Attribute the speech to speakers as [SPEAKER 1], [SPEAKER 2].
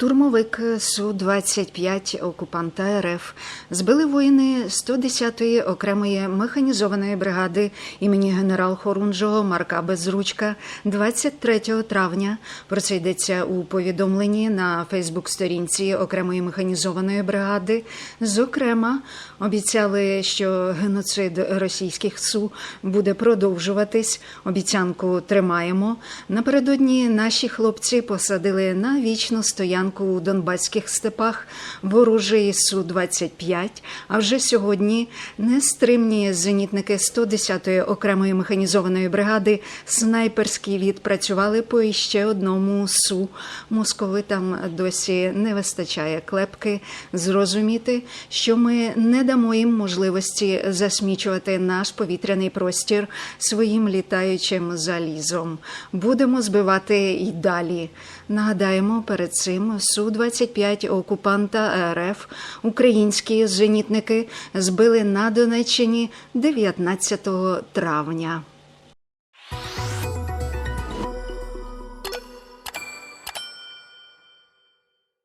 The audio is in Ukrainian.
[SPEAKER 1] Штурмовик Су-25 окупанта РФ збили воїни 110-ї окремої механізованої бригади імені генерал Хорунжого Марка Безручка 23 травня. Про це йдеться у повідомленні на Фейсбук-сторінці окремої механізованої бригади. Зокрема, обіцяли, що геноцид російських СУ буде продовжуватись. Обіцянку тримаємо. Напередодні наші хлопці посадили на вічну стоянку у Донбаських степах ворожий Су-25, а вже сьогодні нестримні зенітники 110-ї окремої механізованої бригади снайперські відпрацювали по іще одному Су. Московитам досі не вистачає клепки зрозуміти, що ми не дамо їм можливості засмічувати наш повітряний простір своїм літаючим залізом. Будемо збивати й далі. Нагадаємо, перед цим Су-25 окупанта РФ українські зенітники збили на Донеччині 19 травня.